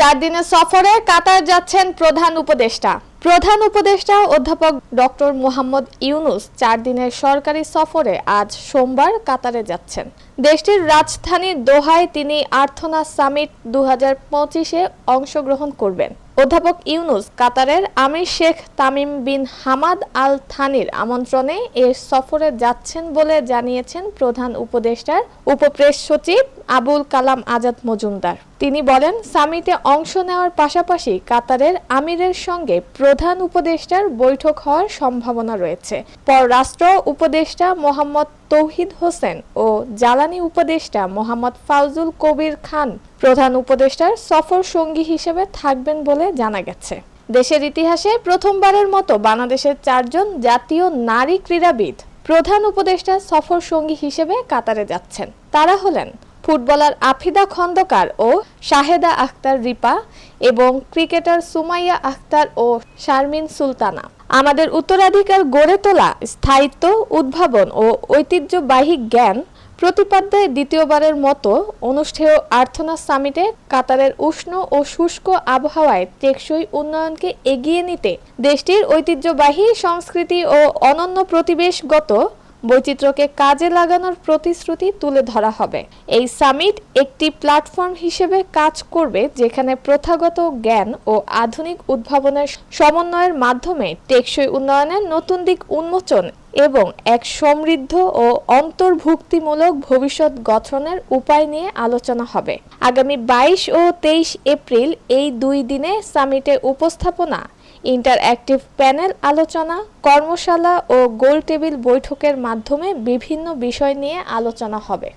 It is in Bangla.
চার দিনের সফরে কাতার যাচ্ছেন প্রধান উপদেষ্টা। প্রধান উপদেষ্টা অধ্যাপক ডক্টর মোহাম্মদ ইউনুস চার দিনের সরকারি সফরে আজ সোমবার কাতারে যাচ্ছেন। দেশটির রাজধানী দোহায় তিনি আর্থনা সামিট দু হাজার পঁচিশে অংশগ্রহণ করবেন। অধ্যাপক ইউনুস কাতারের emir Sheikh Tamim bin Hamad Al থানির আমন্ত্রণে এ সফরে যাচ্ছেন বলে জানিয়েছেন প্রধান উপদেষ্টার উপপ্রেস সচিব আবুল কালাম আজাদ মজুমদার। তিনি বলেন, সামিটে অংশ নেওয়ার পাশাপাশি কাতারের আমিরের সঙ্গে প্রধান উপদেষ্টার বৈঠক হওয়ার সম্ভাবনা রয়েছে। পররাষ্ট্র উপদেষ্টা মোহাম্মদ তৌহিদ হোসেন ও জ্বালানি উপদেষ্টা মোহাম্মদ ফাউজুল কবির খান প্রধান উপদেষ্টার সফর সঙ্গী হিসেবে থাকবেন বলে জানা গেছে। দেশের ইতিহাসে প্রথমবারের মতো বাংলাদেশের চারজন জাতীয় নারী ক্রীড়াবিদ প্রধান উপদেষ্টা সফর সঙ্গী হিসেবে কাতারে যাচ্ছেন। তারা হলেন ফুটবলার আফিদা খন্দকার ও শাহেদা আখতার রিপা এবং ক্রিকেটার সুমাইয়া আখতার ও শারমিন সুলতানা। আমাদের উত্তরাধিকার গড়ে তোলা স্থায়িত্ব, উদ্ভাবন ও ঐতিহ্যবাহী জ্ঞান প্রতিপাদ্যায় দ্বিতীয়বারের মতো অনুষ্ঠেয় আর্থনা সামিটে কাতারের উষ্ণ ও শুষ্ক আবহাওয়ায় টেকসই উন্নয়নকে এগিয়ে নিতে দেশটির ঐতিহ্যবাহী সংস্কৃতি ও অনন্য প্রতিবেশগত বৈচিত্র্যকে কাজে লাগানোর প্রতিশ্রুতি তুলে ধরা হবে। এই সামিট একটি প্ল্যাটফর্ম হিসেবে কাজ করবে যেখানে প্রথাগত জ্ঞান ও আধুনিক উদ্ভাবনের সমন্বয়ের মাধ্যমে টেকসই উন্নয়নের নতুন দিক উন্মোচন এবং এক সমৃদ্ধ ও অন্তর্ভুক্তিমূলক ভবিষ্যৎ গঠনের উপায় নিয়ে আলোচনা হবে। আগামী বাইশ ও তেইশ এপ্রিল এই দুই দিনে সামিটে উপস্থাপনা ইন্টারঅ্যাক্টিভ প্যানেল আলোচনা কর্মশালা ও গোল টেবিল বৈঠকের মাধ্যমে বিভিন্ন বিষয় নিয়ে আলোচনা হবে।